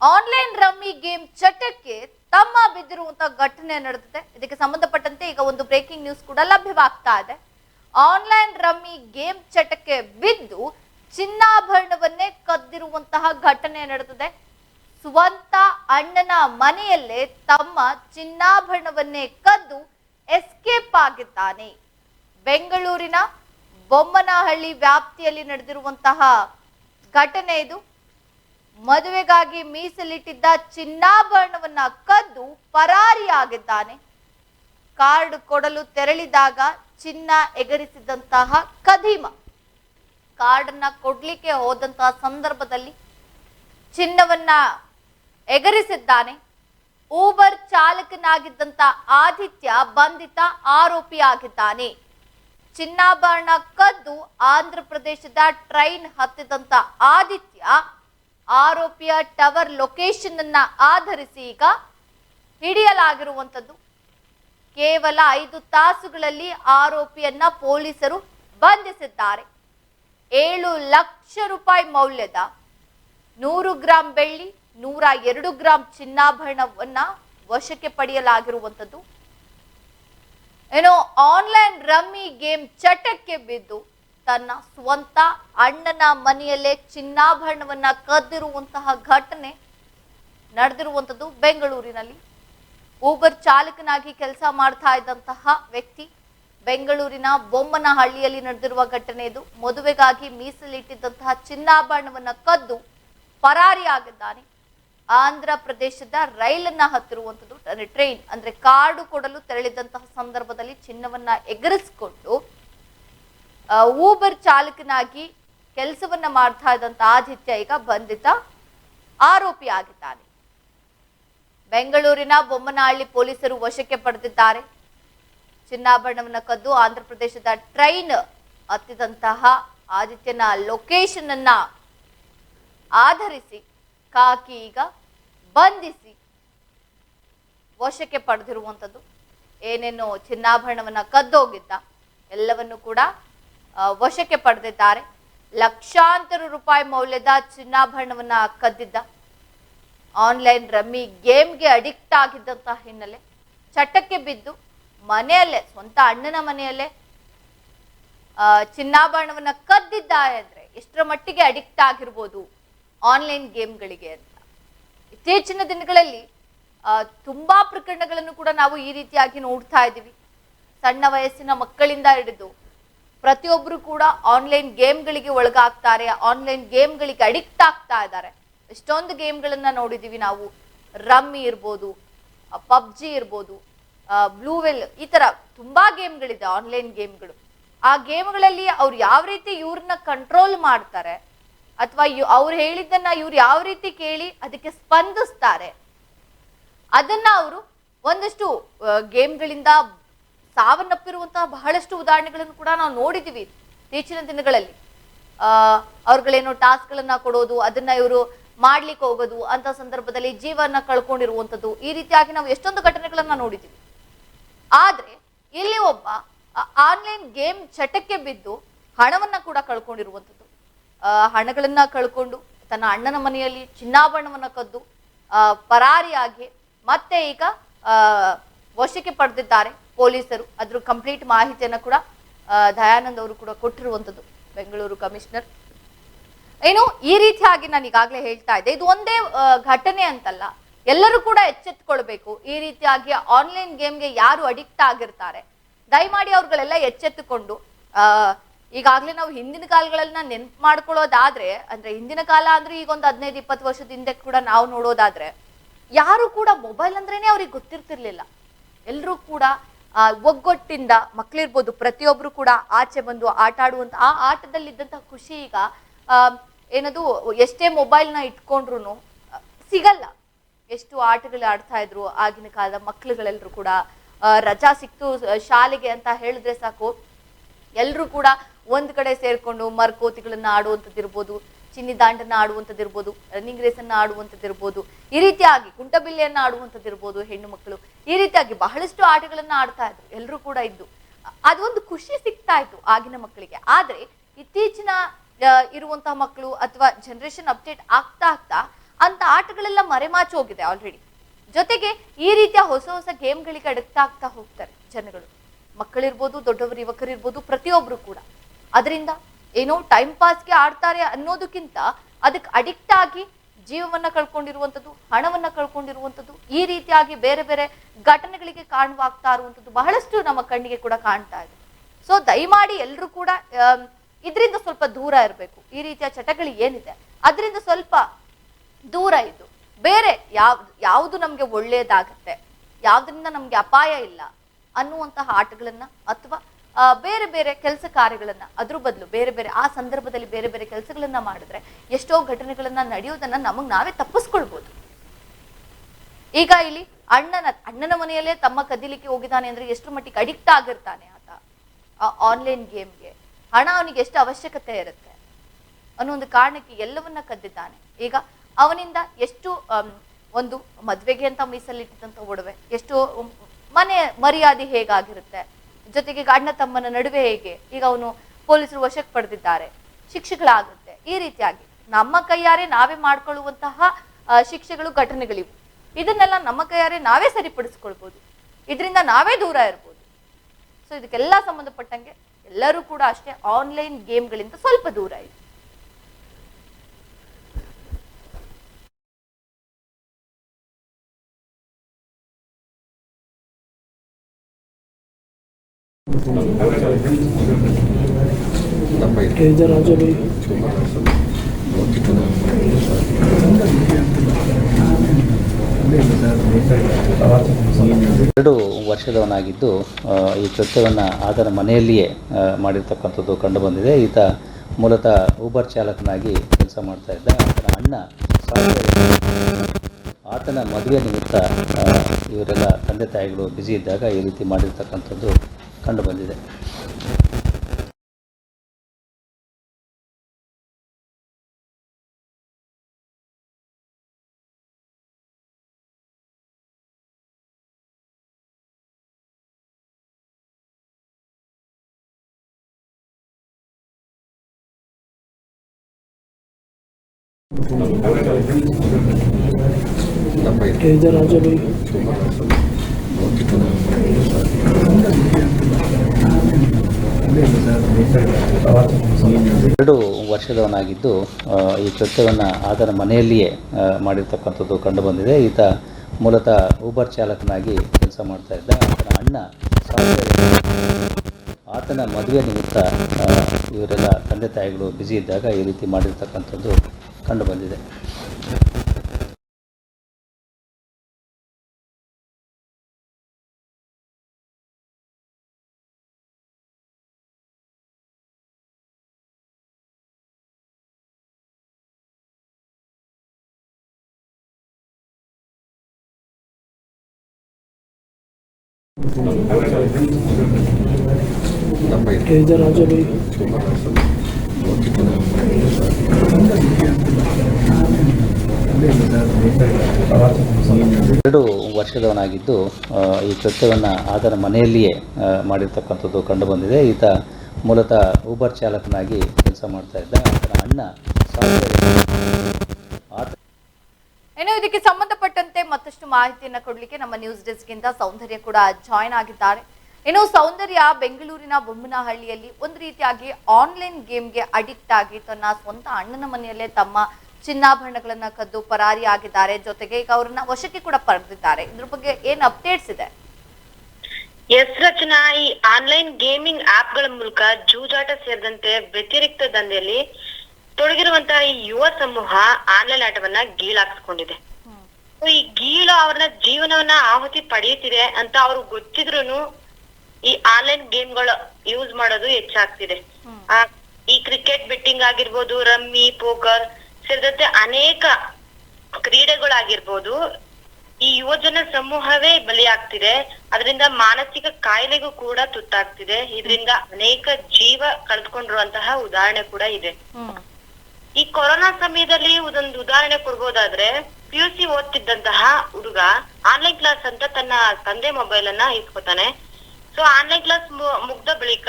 Online rummy game ಚಟಕ್ಕೆ ತಮ್ಮ ಬಿದ್ದಿರುವಂತಹ ಘಟನೆ ನಡೆದಿದೆ. ಇದಕ್ಕೆ ಸಂಬಂಧಪಟ್ಟಂತೆ ಈಗ ಒಂದು ಬ್ರೇಕಿಂಗ್ ನ್ಯೂಸ್ ಕೂಡ ಲಭ್ಯವಾಗ್ತಾ ಇದೆ. ಆನ್ಲೈನ್ ರಮ್ಮಿ ಗೇಮ್ ಚಟಕ್ಕೆ ಬಿದ್ದು ಚಿನ್ನಾಭರಣವನ್ನೇ ಕದ್ದಿರುವಂತಹ ಘಟನೆ ನಡೆದಿದೆ. ಸ್ವಂತ ಅಣ್ಣನ ಮನೆಯಲ್ಲೇ ತಮ್ಮ ಚಿನ್ನಾಭರಣವನ್ನೇ ಕದ್ದು ಎಸ್ಕೇಪ್ ಆಗಿದ್ದಾನೆ. ಬೆಂಗಳೂರಿನ ಬೊಮ್ಮನಹಳ್ಳಿ ವ್ಯಾಪ್ತಿಯಲ್ಲಿ ನಡೆದಿರುವಂತಹ ಘಟನೆ ಇದು. ಮದುವೆಗಾಗಿ ಮೀಸಲಿಟ್ಟಿದ್ದ ಚಿನ್ನಾಭರಣವನ್ನ ಕದ್ದು ಪರಾರಿಯಾಗಿದ್ದಾನೆ. ಕಾರ್ಡ್ ಕೊಡಲು ತೆರಳಿದಾಗ ಚಿನ್ನ ಎಗರಿಸಿದಂತಹ ಕದೀಮ ಕಾರ್ಡನ್ನ ಕೊಡ್ಲಿಕ್ಕೆ ಹೋದಂತಹ ಸಂದರ್ಭದಲ್ಲಿ ಚಿನ್ನವನ್ನ ಎಗರಿಸಿದ್ದಾನೆ. ಊಬರ್ ಚಾಲಕನಾಗಿದ್ದಂತ ಆದಿತ್ಯ ಬಂಧಿತ ಆರೋಪಿಯಾಗಿದ್ದಾನೆ. ಚಿನ್ನಾಭರಣ ಕದ್ದು ಆಂಧ್ರ ಪ್ರದೇಶದ ಟ್ರೈನ್ ಹತ್ತಿದಂತ ಆದಿತ್ಯ ಆರೋಪಿಯ ಟವರ್ ಲೊಕೇಶನ್ ಅನ್ನ ಆಧರಿಸಿ ಈಗ ಹಿಡಿಯಲಾಗಿರುವಂಥದ್ದು. ಕೇವಲ ಐದು ತಾಸುಗಳಲ್ಲಿ ಆರೋಪಿಯನ್ನ ಪೊಲೀಸರು ಬಂಧಿಸಿದ್ದಾರೆ. ಏಳು ಲಕ್ಷ ರೂಪಾಯಿ ಮೌಲ್ಯದ ನೂರು ಗ್ರಾಂ ಬೆಳ್ಳಿ, ನೂರ ಎರಡು ಗ್ರಾಂ ಚಿನ್ನಾಭರಣವನ್ನ ವಶಕ್ಕೆ ಪಡೆಯಲಾಗಿರುವಂಥದ್ದು. ಏನೋ ಆನ್ಲೈನ್ ರಮ್ಮಿ ಗೇಮ್ ಚಟಕ್ಕೆ ಬಿದ್ದು ತನ್ನ ಸ್ವಂತ ಅಣ್ಣನ ಮನೆಯಲ್ಲೇ ಚಿನ್ನಾಭರಣವನ್ನ ಕದ್ದಿರುವಂತಹ ಘಟನೆ ನಡೆದಿರುವಂಥದ್ದು ಬೆಂಗಳೂರಿನಲ್ಲಿ. ಊಬರ್ ಚಾಲಕನಾಗಿ ಕೆಲಸ ಮಾಡ್ತಾ ಇದ್ದಂತಹ ವ್ಯಕ್ತಿ ಬೆಂಗಳೂರಿನ ಬೊಮ್ಮನಹಳ್ಳಿಯಲ್ಲಿ ನಡೆದಿರುವ ಘಟನೆ ಇದು. ಮದುವೆಗಾಗಿ ಮೀಸಲಿಟ್ಟಿದ್ದಂತಹ ಚಿನ್ನಾಭರಣವನ್ನ ಕದ್ದು ಪರಾರಿಯಾಗಿದ್ದಾನೆ ಆಂಧ್ರ ಪ್ರದೇಶದ ರೈಲನ್ನ ಹತ್ತಿರುವಂಥದ್ದು ಟ್ರೈನ್ ಅಂದ್ರೆ ಕಾರ್ಡು ಕೊಡಲು ತೆರಳಿದಂತಹ ಸಂದರ್ಭದಲ್ಲಿ ಚಿನ್ನವನ್ನ ಎಗರಿಸಿಕೊಂಡು ಊಬರ್ ಚಾಲಕನಾಗಿ ಕೆಲಸವನ್ನ ಮಾಡ್ತಾ ಇದ್ದಂತ ಆದಿತ್ಯ ಈಗ ಬಂಧಿತ ಆರೋಪಿ ಆಗಿದ್ದಾನೆ. ಬೆಂಗಳೂರಿನ ಬೊಮ್ಮನಹಳ್ಳಿ ಪೊಲೀಸರು ವಶಕ್ಕೆ ಪಡೆದಿದ್ದಾರೆ. ಚಿನ್ನಾಭರಣವನ್ನ ಕದ್ದು ಆಂಧ್ರ ಪ್ರದೇಶದ ಟ್ರೈನ್ ಹತ್ತಿದಂತಹ ಆದಿತ್ಯನ ಲೊಕೇಶನ್ ಅನ್ನ ಆಧರಿಸಿ ಕಾಕಿ ಈಗ ಬಂಧಿಸಿ ವಶಕ್ಕೆ ಪಡೆದಿರುವಂಥದ್ದು ಏನೇನು ಚಿನ್ನಾಭರಣವನ್ನ ಕದ್ದೋಗಿದ್ದ ಎಲ್ಲವನ್ನು ಕೂಡ ವಶಕ್ಕೆ ಪಡೆದಿದ್ದಾರೆ. ಲಕ್ಷಾಂತರ ರೂಪಾಯಿ ಮೌಲ್ಯದ ಚಿನ್ನಾಭರಣವನ್ನ ಕದ್ದಿದ್ದ. ಆನ್ಲೈನ್ ರಮ್ಮಿ ಗೇಮ್ಗೆ ಅಡಿಕ್ಟ್ ಆಗಿದ್ದಂತಹ ಹಿನ್ನೆಲೆ ಚಟಕ್ಕೆ ಬಿದ್ದು ಮನೆಯಲ್ಲೇ, ಸ್ವಂತ ಅಣ್ಣನ ಮನೆಯಲ್ಲೇ ಚಿನ್ನಾಭರಣವನ್ನ ಕದ್ದಿದ್ದ ಅಂದ್ರೆ ಎಷ್ಟರ ಮಟ್ಟಿಗೆ ಅಡಿಕ್ಟ್ ಆಗಿರ್ಬೋದು ಆನ್ಲೈನ್ ಗೇಮ್ಗಳಿಗೆ ಅಂತ. ಇತ್ತೀಚಿನ ದಿನಗಳಲ್ಲಿ ತುಂಬಾ ಪ್ರಕರಣಗಳನ್ನು ಕೂಡ ನಾವು ಈ ರೀತಿಯಾಗಿ ನೋಡ್ತಾ ಇದ್ದೀವಿ. ಸಣ್ಣ ವಯಸ್ಸಿನ ಮಕ್ಕಳಿಂದ ಹಿಡಿದು ಪ್ರತಿಯೊಬ್ಬರು ಕೂಡ ಆನ್ಲೈನ್ ಗೇಮ್ಗಳಿಗೆ ಒಳಗಾಗ್ತಾರೆ ಆನ್ಲೈನ್ ಗೇಮ್ಗಳಿಗೆ ಅಡಿಕ್ಟ್ ಆಗ್ತಾ ಇದ್ದಾರೆ. ಎಷ್ಟೊಂದು ಗೇಮ್ಗಳನ್ನ ನೋಡಿದೀವಿ ನಾವು. ರಮ್ಮಿ ಇರ್ಬೋದು ಪಬ್ಜಿ ಇರ್ಬೋದು ಬ್ಲೂವೆಲ್ ಈ ತರ ತುಂಬಾ ಗೇಮ್ಗಳಿದೆ ಆನ್ಲೈನ್ ಗೇಮ್ಗಳು ಆ ಗೇಮ್ಗಳಲ್ಲಿ ಅವ್ರು ಯಾವ ರೀತಿ ಇವ್ರನ್ನ ಕಂಟ್ರೋಲ್ ಮಾಡ್ತಾರೆ, ಅಥವಾ ಅವ್ರು ಹೇಳಿದ್ದನ್ನ ಇವ್ರು ಯಾವ ರೀತಿ ಕೇಳಿ ಅದಕ್ಕೆ ಸ್ಪಂದಿಸ್ತಾರೆ, ಅದನ್ನ ಅವರು ಒಂದಷ್ಟು ಗೇಮ್ಗಳಿಂದ ಸಾವನ್ನಪ್ಪಿರುವಂತಹ ಬಹಳಷ್ಟು ಉದಾಹರಣೆಗಳನ್ನು ಕೂಡ ನಾವು ನೋಡಿದ್ದೀವಿ ಇತ್ತೀಚಿನ ದಿನಗಳಲ್ಲಿ. ಆ ಅವ್ರುಗಳೇನೋ ಟಾಸ್ಕ್ಗಳನ್ನ ಕೊಡೋದು ಅದನ್ನ ಇವರು ಮಾಡ್ಲಿಕ್ಕೆ ಹೋಗೋದು ಅಂತ ಸಂದರ್ಭದಲ್ಲಿ ಜೀವನ ಕಳ್ಕೊಂಡಿರುವಂಥದ್ದು ಈ ರೀತಿಯಾಗಿ ನಾವು ಎಷ್ಟೊಂದು ಘಟನೆಗಳನ್ನ ನೋಡಿದ್ದೀವಿ. ಆದ್ರೆ ಇಲ್ಲಿ ಒಬ್ಬ ಆನ್ಲೈನ್ ಗೇಮ್ ಚಟಕ್ಕೆ ಬಿದ್ದು ಹಣವನ್ನ ಕೂಡ ಕಳ್ಕೊಂಡಿರುವಂಥದ್ದು. ಆ, ಹಣಗಳನ್ನ ಕಳ್ಕೊಂಡು ತನ್ನ ಅಣ್ಣನ ಮನೆಯಲ್ಲಿ ಚಿನ್ನಾಭರಣವನ್ನ ಕದ್ದು ಪರಾರಿಯಾಗಿ ಮತ್ತೆ ಈಗ ಆ, ವಶಕ್ಕೆ ಪಡೆದಿದ್ದಾರೆ. ಪೊಲೀಸರು ಅದ್ರ ಕಂಪ್ಲೀಟ್ ಮಾಹಿತಿಯನ್ನ ಕೂಡ ದಯಾನಂದ್ ಅವರು ಕೂಡ ಕೊಟ್ಟಿರುವಂಥದ್ದು ಬೆಂಗಳೂರು ಕಮಿಷನರ್ ಏನು ಈ ರೀತಿಯಾಗಿ ನಾನು ಈಗಾಗಲೇ ಹೇಳ್ತಾ ಇದ್ದೆ, ಇದು ಒಂದೇ ಘಟನೆ ಅಂತಲ್ಲ, ಎಲ್ಲರೂ ಕೂಡ ಎಚ್ಚೆತ್ತುಕೊಳ್ಬೇಕು. ಈ ರೀತಿಯಾಗಿ ಆನ್ಲೈನ್ ಗೇಮ್ಗೆ ಯಾರು ಅಡಿಕ್ಟ್ ಆಗಿರ್ತಾರೆ, ದಯಮಾಡಿ ಅವ್ರುಗಳೆಲ್ಲ ಎಚ್ಚೆತ್ತುಕೊಂಡು ಈಗಾಗಲೇ ನಾವು ಹಿಂದಿನ ಕಾಲಗಳನ್ನ ನೆನ್ಪು ಮಾಡ್ಕೊಳ್ಳೋದಾದ್ರೆ, ಅಂದ್ರೆ ಹಿಂದಿನ ಕಾಲ ಅಂದ್ರೆ ಈಗ ಒಂದು ಹದಿನೈದು, ಇಪ್ಪತ್ತು ವರ್ಷದ ಹಿಂದೆ ಕೂಡ ನಾವು ನೋಡೋದಾದ್ರೆ, ಯಾರು ಕೂಡ ಮೊಬೈಲ್ ಅಂದ್ರೇನೆ ಅವ್ರಿಗೆ ಗೊತ್ತಿರ್ತಿರ್ಲಿಲ್ಲ. ಎಲ್ಲರೂ ಕೂಡ ಒಗ್ಗಟ್ಟಿಂದ ಮಕ್ಕಳಿರ್ಬೋದು ಪ್ರತಿಯೊಬ್ಬರು ಕೂಡ ಆಚೆ ಬಂದು ಆಟ ಆಡುವಂತ ಆ ಆಟದಲ್ಲಿದ್ದಂತಹ ಖುಷಿ ಈಗ ಏನದು, ಎಷ್ಟೇ ಮೊಬೈಲ್ನ ಇಟ್ಕೊಂಡ್ರು ಸಿಗಲ್ಲ. ಎಷ್ಟು ಆಟಗಳು ಆಡ್ತಾ ಇದ್ರು ಆಗಿನ ಕಾಲದ ಮಕ್ಳುಗಳೆಲ್ಲರೂ ಕೂಡ. ರಜಾ ಸಿಕ್ತು ಶಾಲೆಗೆ ಅಂತ ಹೇಳಿದ್ರೆ ಸಾಕು. ಎಲ್ಲರೂ ಕೂಡ ಒಂದ್ ಕಡೆ ಸೇರ್ಕೊಂಡು ಆಡುವಂಥದ್ದು ಆಡುವಂಥದ್ದಿರ್ಬೋದು. ಚಿನ್ನಿ ದಾಂಡನ್ನ ಆಡುವಂಥದ್ದಿರ್ಬೋದು ರನ್ನಿಂಗ್ ರೇಸ್ ಅನ್ನ ಆಡುವಂಥದ್ದಿರ್ಬೋದು, ಈ ರೀತಿಯಾಗಿ ಕುಂಟಬಿಲ್ಲೆಯನ್ನ ಆಡುವಂಥದ್ದಿರ್ಬೋದು ಹೆಣ್ಣು ಮಕ್ಕಳು. ಈ ರೀತಿಯಾಗಿ ಬಹಳಷ್ಟು ಆಟಗಳನ್ನ ಆಡ್ತಾ ಇದ್ರು ಎಲ್ಲರೂ ಕೂಡ ಇದ್ದು. ಅದೊಂದು ಖುಷಿ ಸಿಗ್ತಾ ಇತ್ತು ಆಗಿನ ಮಕ್ಕಳಿಗೆ. ಆದ್ರೆ ಇತ್ತೀಚಿನ ಇರುವಂತಹ ಮಕ್ಕಳು ಅಥವಾ ಜನರೇಷನ್ ಅಪ್ಡೇಟ್ ಆಗ್ತಾ ಆಗ್ತಾ ಅಂತ ಆಟಗಳೆಲ್ಲ ಮರೆಮಾಚಿ ಹೋಗಿದೆ ಆಲ್ರೆಡಿ ಜೊತೆಗೆ ಈ ರೀತಿಯ ಹೊಸ ಹೊಸ ಗೇಮ್ಗಳಿಗೆ ಅಡಗ್ತಾ ಆಗ್ತಾ ಹೋಗ್ತಾರೆ ಜನಗಳು. ಮಕ್ಕಳಿರ್ಬೋದು, ದೊಡ್ಡವರು, ಯುವಕರಿರ್ಬೋದು, ಪ್ರತಿಯೊಬ್ರು ಕೂಡ. ಅದರಿಂದ ಏನೋ ಟೈಮ್ ಪಾಸ್ಗೆ ಆಡ್ತಾರೆ ಅನ್ನೋದಕ್ಕಿಂತ ಅದಕ್ಕೆ ಅಡಿಕ್ಟ್ ಆಗಿ ಜೀವವನ್ನ ಕಳ್ಕೊಂಡಿರುವಂಥದ್ದು ಹಣವನ್ನ ಕಳ್ಕೊಂಡಿರುವಂಥದ್ದು ಈ ರೀತಿಯಾಗಿ ಬೇರೆ ಬೇರೆ ಘಟನೆಗಳಿಗೆ ಕಾರಣವಾಗ್ತಾ ಇರುವಂಥದ್ದು ಬಹಳಷ್ಟು ನಮ್ಮ ಕಣ್ಣಿಗೆ ಕೂಡ ಕಾಣ್ತಾ ಇದೆ. ಸೊ ದಯಮಾಡಿ ಎಲ್ಲರೂ ಕೂಡ ಇದರಿಂದ ಸ್ವಲ್ಪ ದೂರ ಇರಬೇಕು. ಈ ರೀತಿಯ ಚಟಗಳು ಏನಿದೆ? ಅದರಿಂದ ಸ್ವಲ್ಪ ದೂರ ಇದ್ದು, ಬೇರೆ ಯಾವ ಯಾವುದು ನಮಗೆ ಒಳ್ಳೆಯದಾಗುತ್ತೆ ಯಾವುದರಿಂದ ನಮಗೆ ಅಪಾಯ ಇಲ್ಲ ಅನ್ನುವಂತಹ ಆಟಗಳನ್ನು ಅಥವಾ ಬೇರೆ ಬೇರೆ ಕೆಲಸ ಕಾರ್ಯಗಳನ್ನ, ಅದ್ರ ಬದಲು ಬೇರೆ ಬೇರೆ, ಆ ಸಂದರ್ಭದಲ್ಲಿ ಬೇರೆ ಬೇರೆ ಕೆಲಸಗಳನ್ನ ಮಾಡಿದ್ರೆ ಎಷ್ಟೋ ಘಟನೆಗಳನ್ನ ನಡೆಯೋದನ್ನ ನಮಗ್ ನಾವೇ ತಪ್ಪಿಸ್ಕೊಳ್ಬೋದು. ಈಗ ಇಲ್ಲಿ ಅಣ್ಣನ ಅಣ್ಣನ ಮನೆಯಲ್ಲೇ ತಮ್ಮ ಕದಿಲಿಕ್ಕೆ ಹೋಗಿದ್ದಾನೆ ಅಂದ್ರೆ ಎಷ್ಟು ಮಟ್ಟಿಗೆ ಅಡಿಕ್ಟ್ ಆಗಿರ್ತಾನೆ ಆತ. ಆನ್ಲೈನ್ ಗೇಮ್ಗೆ ಹಣ ಅವನಿಗೆ ಎಷ್ಟು ಅವಶ್ಯಕತೆ ಇರುತ್ತೆ ಅನ್ನೋ ಒಂದು ಕಾರಣಕ್ಕೆ ಎಲ್ಲವನ್ನ ಕದ್ದಿದ್ದಾನೆ. ಈಗ ಅವನಿಂದ ಎಷ್ಟು ಒಂದು ಮದ್ವೆಗೆ ಅಂತ ಮೀಸಲಿಟ್ಟಿದಂತ ಒಡವೆ, ಎಷ್ಟು, ಮನೆ ಮರ್ಯಾದೆ ಹೇಗಾಗಿರುತ್ತೆ? ಜೊತೆಗೆ ಗಾಡ್ನ ತಮ್ಮನ ನಡುವೆ ಹೇಗೆ? ಈಗ ಅವನು ಪೊಲೀಸರು ವಶಕ್ಕೆ ಪಡೆದಿದ್ದಾರೆ. ಶಿಕ್ಷೆಗಳಾಗುತ್ತೆ. ಈ ರೀತಿಯಾಗಿ ನಮ್ಮ ಕೈಯಾರೆ ನಾವೇ ಮಾಡ್ಕೊಳ್ಳುವಂತಹ ಶಿಕ್ಷೆಗಳು, ಘಟನೆಗಳಿವು. ಇದನ್ನೆಲ್ಲ ನಮ್ಮ ಕೈಯಾರೆ ನಾವೇ ಸರಿಪಡಿಸ್ಕೊಳ್ಬೋದು. ಇದರಿಂದ ನಾವೇ ದೂರ ಇರ್ಬೋದು. ಸೊ ಇದಕ್ಕೆಲ್ಲ ಸಂಬಂಧಪಟ್ಟಂಗೆ ಎಲ್ಲರೂ ಕೂಡ ಅಷ್ಟೇ ಆನ್ಲೈನ್ ಗೇಮ್ಗಳಿಂದ ಸ್ವಲ್ಪ ದೂರ ಇದೆ ಎರಡು ವರ್ಷದವನಾಗಿದ್ದು ಈ ಕೃತ್ಯವನ್ನು ಆತನ ಮನೆಯಲ್ಲಿಯೇ ಮಾಡಿರ್ತಕ್ಕಂಥದ್ದು ಕಂಡುಬಂದಿದೆ ಈತ ಮೂಲತಃ ಊಬರ್ ಚಾಲಕನಾಗಿ ಕೆಲಸ ಮಾಡ್ತಾ ಇದ್ದ. ಆತನ ಅಣ್ಣ ಆತನ ಮದುವೆ ನಿಮಿತ್ತ ಇವರೆಲ್ಲ ತಂದೆ ತಾಯಿಗಳು ಬ್ಯುಸಿ ಇದ್ದಾಗ ಈ ರೀತಿ ಮಾಡಿರ್ತಕ್ಕಂಥದ್ದು ಕಂಡುಬಂದಿದೆ ರಾಜಬಿ ಎರಡು ವರ್ಷದವನಾಗಿದ್ದು ಈ ಕೃತ್ಯವನ್ನು ಆತನ ಮನೆಯಲ್ಲಿಯೇ ಮಾಡಿರ್ತಕ್ಕಂಥದ್ದು ಕಂಡುಬಂದಿದೆ. ಈತ ಮೂಲತಃ ಊಬರ್ ಚಾಲಕನಾಗಿ ಕೆಲಸ ಮಾಡ್ತಾ ಇದ್ದ. ಆತನ ಅಣ್ಣ ಆತನ ಮದುವೆ ನಿಮಿತ್ತ ಇವರೆಲ್ಲ ತಂದೆ ತಾಯಿಗಳು ಬ್ಯುಸಿ ಇದ್ದಾಗ ಈ ರೀತಿ ಮಾಡಿರ್ತಕ್ಕಂಥದ್ದು ಕಂಡುಬಂದಿದೆ. ಎರಡು ವರ್ಷದವನಾಗಿದ್ದು ಈ ಕೃತ್ಯವನ್ನು ಆತನ ಮನೆಯಲ್ಲಿಯೇ ಮಾಡಿರ್ತಕ್ಕಂಥದ್ದು ಕಂಡುಬಂದಿದೆ ಈತ ಮೂಲತಃ ಊಬರ್ ಚಾಲಕನಾಗಿ ಕೆಲಸ ಮಾಡ್ತಾ ಇದ್ದ. ಆತನ ಅಣ್ಣ ಸಾಫ್ಟ್ವೇರ್ ಆತ ಇನ್ನು ಇದಕ್ಕೆ ಸಂಬಂಧಪಟ್ಟಂತೆ ಮತ್ತಷ್ಟು ಮಾಹಿತಿಯನ್ನ ಕೊಡ್ಲಿಕ್ಕೆ ನಮ್ಮ ನ್ಯೂಸ್ ಡೆಸ್ಕ್ ಇಂದ ಸೌಂದರ್ಯ ಕೂಡ ಜಾಯ್ನ್ ಆಗಿದ್ದಾರೆ. ಇನ್ನು ಸೌಂದರ್ಯ ಬೆಂಗಳೂರಿನ ಬೊಮ್ಮನಹಳ್ಳಿಯಲ್ಲಿ ಒಂದು ರೀತಿಯಾಗಿ ಆನ್ಲೈನ್ ಗೇಮ್ಗೆ ಅಡಿಕ್ಟ್ ಆಗಿ ತನ್ನ ಸ್ವಂತ ಅಣ್ಣನ ಮನೆಯಲ್ಲೇ ತಮ್ಮ ಚಿನ್ನಾಭರಣಗಳನ್ನ ಕದ್ದು ಪರಾರಿ ಆಗಿದ್ದಾರೆ. ಜೊತೆಗೆ ಈಗ ಅವರನ್ನ ವಶಕ್ಕೆ ಕೂಡ ಪಡೆದಿದ್ದಾರೆ. ಇದ್ರ ಬಗ್ಗೆ ಏನ್ ಅಪ್ಡೇಟ್ಸ್ ಇದೆ? ಎಸ್ ರಚನಾ, ಈ ಆನ್ಲೈನ್ ಗೇಮಿಂಗ್ ಆಪ್ಗಳ ಮೂಲಕ ಜೂಜಾಟ ಸೇರಿದಂತೆ ವ್ಯತಿರಿಕ್ತ ದಂಧೆಯಲ್ಲಿ ತೊಡಗಿರುವಂತಹ ಈ ಯುವ ಸಮೂಹ ಆನ್ಲೈನ್ ಆಟವನ್ನ ಗೀಳಾಕ್ಸ್ಕೊಂಡಿದೆ. ಈ ಗೀಳು ಅವ್ರನ್ನ ಜೀವನವನ್ನ ಆಹುತಿ ಪಡೆಯುತ್ತಿದೆ ಅಂತ ಅವ್ರು ಗೊತ್ತಿದ್ರುನು ಈ ಆನ್ಲೈನ್ ಗೇಮ್ಗಳು ಯೂಸ್ ಮಾಡೋದು ಹೆಚ್ಚಾಗ್ತಿದೆ. ಆ, ಈ ಕ್ರಿಕೆಟ್ ಬಿಟ್ಟಿಂಗ್ ಆಗಿರ್ಬೋದು ರಮ್ಮಿ ಪೋಕರ್ ಸೇರಿದಂತೆ ಅನೇಕ ಕ್ರೀಡೆಗಳಾಗಿರ್ಬೋದು ಈ ಯುವಜನ ಸಮೂಹವೇ ಬಲಿಯಾಗ್ತಿದೆ. ಅದರಿಂದ ಮಾನಸಿಕ ಕಾಯಿಲೆಗೂ ಕೂಡ ತುತ್ತಾಗ್ತಿದೆ. ಇದರಿಂದ ಅನೇಕ ಜೀವ ಕಳೆದುಕೊಂಡಿರುವಂತಹ ಉದಾಹರಣೆ ಕೂಡ ಇದೆ. ಈ ಕೊರೋನಾ ಸಮಯದಲ್ಲಿ ಒಂದೊಂದು ಉದಾಹರಣೆ ಕೊಡ್ಬೋದಾದ್ರೆ ಪಿ ಯು ಸಿ ಓದ್ತಿದ್ದಂತಹ ಹುಡುಗ ಆನ್ಲೈನ್ ಕ್ಲಾಸ್ ಅಂತ ತನ್ನ ತಂದೆ ಮೊಬೈಲ್ ಅನ್ನ ಇಸ್ಕೊತಾನೆ. ಸೊ ಆನ್ಲೈನ್ ಕ್ಲಾಸ್ ಮುಗ್ದ ಬಳಿಕ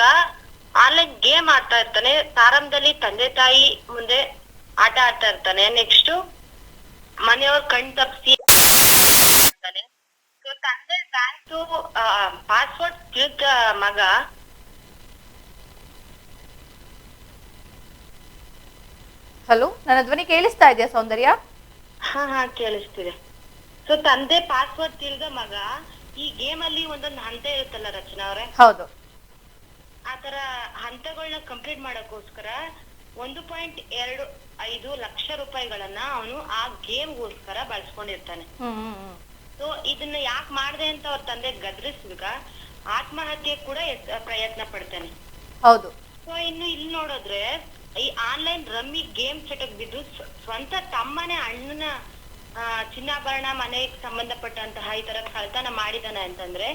ಆನ್ಲೈನ್ ಗೇಮ್ ಆಡ್ತಾ ಇರ್ತಾನೆ. ಪ್ರಾರಂಭದಲ್ಲಿ ತಂದೆ ತಾಯಿ ಮುಂದೆ ಆಟ ಆಡ್ತಾ ಇರ್ತಾನೆ. ನೆಕ್ಸ್ಟ್ ಮನೆಯವ್ರ ಕಣ್ ತಪ್ಪಿಸಿ ಸೊ ತಂದೆ ಬ್ಯಾಂಕ್ ಪಾಸ್ವರ್ಡ್ ತಿಳಿದ ಮಗ ಹಲೋ ನನ್ನ ಧ್ವನಿ ಕೇಳಿಸ್ತಾ ಇದೆಯಾ ಸೌಂದರ್ಯ? ಹಾ ಹಾ ಕೇಳಿಸ್ತಿದೆ. ಸೊ ತಂದೆ ಪಾಸ್ವರ್ಡ್ ತಿಳಿದ ಮಗ ಈ ಗೇಮ್ ಅಲ್ಲಿ ಒಂದೊಂದು ಹಂತ ಇರುತ್ತಲ್ಲ ರಚನಾ ಅವ್ರೆ? ಹೌದು. ಆತರ ಹಂತಗಳನ್ನ ಕಂಪ್ಲೀಟ್ ಮಾಡಕ್ಕೋಸ್ಕರ ಒಂದು ಪಾಯಿಂಟ್ ಎರಡು ಐದು ಲಕ್ಷ ರೂಪಾಯಿಗಳನ್ನ ಅವನು ಆ ಗೇಮ್ಗೋಸ್ಕರ ಬಳಸ್ಕೊಂಡಿರ್ತಾನೆ. ಸೊ ಇದನ್ನ ಯಾಕೆ ಮಾಡ್ದೆ ಅಂತ ಅವ್ರ ತಂದೆ ಗದರಿಸಿದಾಗ ಆತ್ಮಹತ್ಯೆ ಕೂಡ ಪ್ರಯತ್ನ ಪಡ್ತಾನೆ. ಹೌದು. ಸೊ ಇನ್ನು ಇಲ್ಲಿ ನೋಡಿದ್ರೆ ಈ ಆನ್ಲೈನ್ ರಮ್ಮಿ ಗೇಮ್ ಚಟಕ್ ಬಿದ್ದು ಸ್ವಂತ ತಮ್ಮನೇ ಅಣ್ಣನ ಚಿನ್ನಾಭರಣ ಮನೆಗೆ ಸಂಬಂಧಪಟ್ಟಂತಹ ಈ ತರ ಕಳ್ತನ ಮಾಡಿದಾನೆ ಅಂತಂದ್ರೆ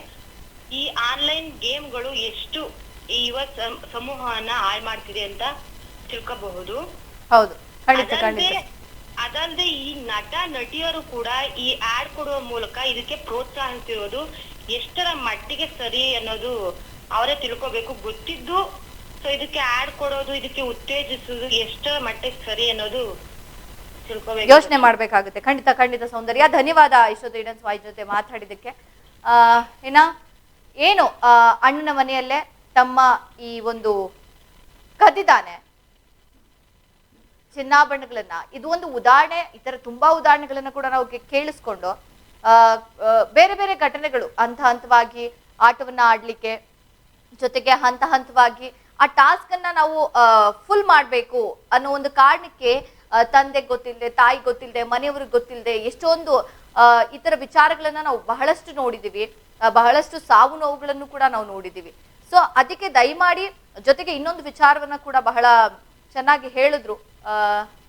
ಈ ಆನ್ಲೈನ್ ಗೇಮ್ಗಳು ಎಷ್ಟು ಈ ಯುವ ಸಮ್- ಸಮೂಹವನ್ನ ಹಾಳ್ ಮಾಡ್ತಿದೆ ಅಂತ ತಿಳ್ಕೋಬಹುದು. ಹೌದು ಅದಲ್ದೆ ಅದಲ್ದೆ ಈ ನಟ ನಟಿಯರು ಕೂಡ ಈ ಆಡ್ ಕೊಡುವ ಮೂಲಕ ಇದಕ್ಕೆ ಪ್ರೋತ್ಸಾಹಿಸಿರೋದು ಎಷ್ಟರ ಮಟ್ಟಿಗೆ ಸರಿ ಅನ್ನೋದು ಅವರೇ ತಿಳ್ಕೊಬೇಕು. ಗೊತ್ತಿದ್ದು ಸೊ ಇದಕ್ಕೆ ಆಡ್ ಕೊಡೋದು ಇದಕ್ಕೆ ಉತ್ತೇಜಿಸೋದು ಎಷ್ಟು ಮಟ್ಟಿಗೆ ಸರಿ ಅನ್ನೋದು ಯೋಚನೆ ಮಾಡ್ಬೇಕಾಗುತ್ತೆ. ಖಂಡಿತ ಖಂಡಿತ ಸೌಂದರ್ಯ. ಧನ್ಯವಾದ ಇಷ್ಟೊತ್ತು ಇಡನ್ಸ್ ವಾಯ್ ಜೊತೆ ಮಾತಾಡಿದಕ್ಕೆ ಆ, ಏನ ಏನು ಅಣ್ಣನ ಮನೆಯಲ್ಲೇ ತಮ್ಮ ಈ ಒಂದು ಕದಿದಾನೆ ಚಿನ್ನಾಭರಣಗಳನ್ನ. ಇದು ಒಂದು ಉದಾಹರಣೆ ಈ ತರ ತುಂಬಾ ಉದಾಹರಣೆಗಳನ್ನ ಕೂಡ ನಾವು ಕೇಳಿಸ್ಕೊಂಡು ಬೇರೆ ಬೇರೆ ಘಟನೆಗಳು ಹಂತ ಹಂತವಾಗಿ ಆಟವನ್ನ ಆಡ್ಲಿಕ್ಕೆ ಜೊತೆಗೆ ಹಂತ ಹಂತವಾಗಿ ಆ ಟಾಸ್ಕ್ ಅನ್ನ ನಾವು ಫುಲ್ ಮಾಡಬೇಕು ಅನ್ನೋ ಒಂದು ಕಾರಣಕ್ಕೆ ತಂದೆ ಗೊತ್ತಿಲ್ಲದೆ ತಾಯಿ ಗೊತ್ತಿಲ್ಲದೆ ಮನೆಯವ್ರಿಗೆ ಗೊತ್ತಿಲ್ಲದೆ ಎಷ್ಟೊಂದು ಇತರ ಈ ತರ ವಿಚಾರಗಳನ್ನ ನಾವು ಬಹಳಷ್ಟು ನೋಡಿದೀವಿ. ಬಹಳಷ್ಟು ಸಾವು ನೋವುಗಳನ್ನು ಕೂಡ ನಾವು ನೋಡಿದೀವಿ. ಸೊ ಅದಕ್ಕೆ ದಯಮಾಡಿ ಜೊತೆಗೆ ಇನ್ನೊಂದು ವಿಚಾರವನ್ನ ಕೂಡ ಬಹಳ ಚೆನ್ನಾಗಿ ಹೇಳಿದ್ರು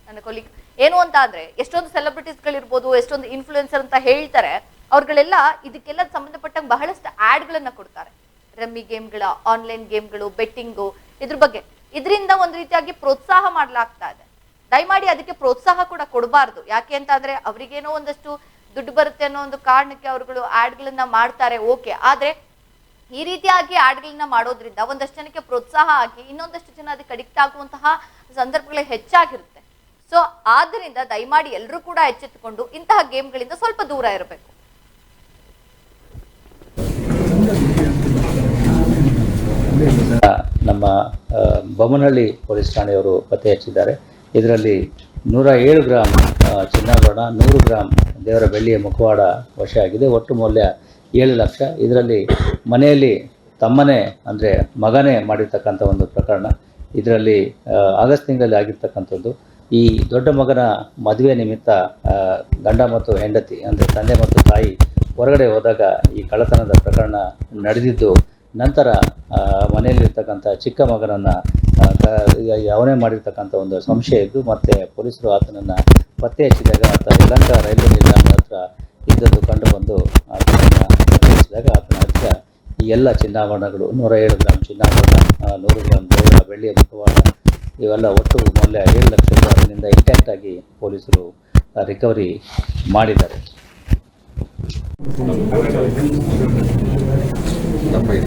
ನನ್ನ ಕೊಲಿಗ್ ಏನು ಅಂತ ಅಂದ್ರೆ, ಎಷ್ಟೊಂದು ಸೆಲೆಬ್ರಿಟೀಸ್ಗಳಿರ್ಬೋದು ಎಷ್ಟೊಂದು ಇನ್ಫ್ಲೂಯೆನ್ಸರ್ ಅಂತ ಹೇಳ್ತಾರೆ, ಅವ್ರಗಳೆಲ್ಲ ಇದಕ್ಕೆಲ್ಲ ಸಂಬಂಧಪಟ್ಟಂಗೆ ಬಹಳಷ್ಟು ಆಡ್ಗಳನ್ನ ಕೊಡ್ತಾರೆ. ರಮ್ಮಿ ಗೇಮ್ಗಳ ಆನ್ಲೈನ್ ಗೇಮ್ಗಳು ಬೆಟ್ಟಿಂಗು ಇದ್ರ ಬಗ್ಗೆ. ಇದರಿಂದ ಒಂದು ರೀತಿಯಾಗಿ ಪ್ರೋತ್ಸಾಹ ಮಾಡ್ಲಾಗ್ತಾ ಇದೆ. ದಯಮಾಡಿ ಅದಕ್ಕೆ ಪ್ರೋತ್ಸಾಹ ಕೂಡ ಕೊಡಬಾರ್ದು. ಯಾಕೆ ಅಂತ ಅಂದ್ರೆ ಅವರಿಗೇನೋ ಒಂದಷ್ಟು ದುಡ್ಡು ಬರುತ್ತೆ ಅನ್ನೋ ಒಂದು ಕಾರಣಕ್ಕೆ ಅವರುಗಳು ಆಡ್ಗಳನ್ನ ಮಾಡ್ತಾರೆ, ಓಕೆ. ಆದ್ರೆ ಈ ರೀತಿಯಾಗಿ ಆಡ್ಗಳನ್ನ ಮಾಡೋದ್ರಿಂದ ಒಂದಷ್ಟು ಜನಕ್ಕೆ ಪ್ರೋತ್ಸಾಹ ಆಗಿ ಇನ್ನೊಂದಷ್ಟು ಜನ ಅದಕ್ಕೆ ಅಡಿಕ್ಟ್ ಆಗುವಂತಹ ಸಂದರ್ಭಗಳು ಹೆಚ್ಚಾಗಿರುತ್ತೆ. ಸೊ ಆದ್ದರಿಂದ ದಯಮಾಡಿ ಎಲ್ಲರೂ ಕೂಡ ಎಚ್ಚೆತ್ತುಕೊಂಡು ಇಂತಹ ಗೇಮ್ಗಳಿಂದ ಸ್ವಲ್ಪ ದೂರ ಇರಬೇಕು. ನಮ್ಮ ಬೊಮ್ಮನಹಳ್ಳಿ ಪೊಲೀಸ್ ಠಾಣೆಯವರು ಪತ್ತೆ ಹಚ್ಚಿದ್ದಾರೆ. ಇದರಲ್ಲಿ ನೂರ ಏಳು ಗ್ರಾಮ್ ಚಿನ್ನಾಭರಣ, ನೂರು ಗ್ರಾಮ್ ದೇವರ ಬೆಳ್ಳಿಯ ಮುಖವಾಡ ವಶ ಆಗಿದೆ. ಒಟ್ಟು ಮೌಲ್ಯ ಏಳು ಲಕ್ಷ. ಇದರಲ್ಲಿ ಮನೆಯಲ್ಲಿ ತಮ್ಮನೇ, ಅಂದರೆ ಮಗನೇ ಮಾಡಿರ್ತಕ್ಕಂಥ ಒಂದು ಪ್ರಕರಣ. ಇದರಲ್ಲಿ ಆಗಸ್ಟ್ ತಿಂಗಳಲ್ಲಿ ಆಗಿರ್ತಕ್ಕಂಥದ್ದು. ಈ ದೊಡ್ಡ ಮಗನ ಮದುವೆ ನಿಮಿತ್ತ ಗಂಡ ಮತ್ತು ಹೆಂಡತಿ, ಅಂದರೆ ತಂದೆ ಮತ್ತು ತಾಯಿ ಹೊರಗಡೆ ಹೋದಾಗ ಈ ಕಳ್ಳತನದ ಪ್ರಕರಣ ನಡೆದಿದ್ದು, ನಂತರ ಮನೆಯಲ್ಲಿರ್ತಕ್ಕಂಥ ಚಿಕ್ಕ ಮಗನನ್ನು ಅವನೇ ಮಾಡಿರ್ತಕ್ಕಂಥ ಒಂದು ಸಂಶಯ ಇದ್ದು ಮತ್ತು ಪೊಲೀಸರು ಆತನನ್ನು ಪತ್ತೆ ಹಚ್ಚಿದಾಗ ಆತ ಯಲಹಂಕ ರೈಲ್ವೆ ನಿಲ್ದಾಣದ ಹತ್ರ ಇದ್ದದ್ದು ಕಂಡು ಬಂದು ಆತನನ್ನು ಪತ್ತೆ ಹಚ್ಚಿದಾಗ ಆತನ ಹತ್ತಿರ ಈ ಎಲ್ಲ ಚಿನ್ನಾಭರಣಗಳು, ನೂರ ಏಳು ಗ್ರಾಮ್ ಚಿನ್ನಾಭರಣ ನೂರು ಗ್ರಾಮ್ ಬೆಳ್ಳಿಯ ಮುಖವಾಡ ಇವೆಲ್ಲ ಒಟ್ಟು ಮೌಲ್ಯ ಏಳು ಲಕ್ಷ ರೂಪಾಯಿ ಅದರಿಂದ ಇಂಟ್ಯಾಕ್ಟ್ ಆಗಿ ಪೊಲೀಸರು ರಿಕವರಿ ಮಾಡಿದ್ದಾರೆ. డెబ్బై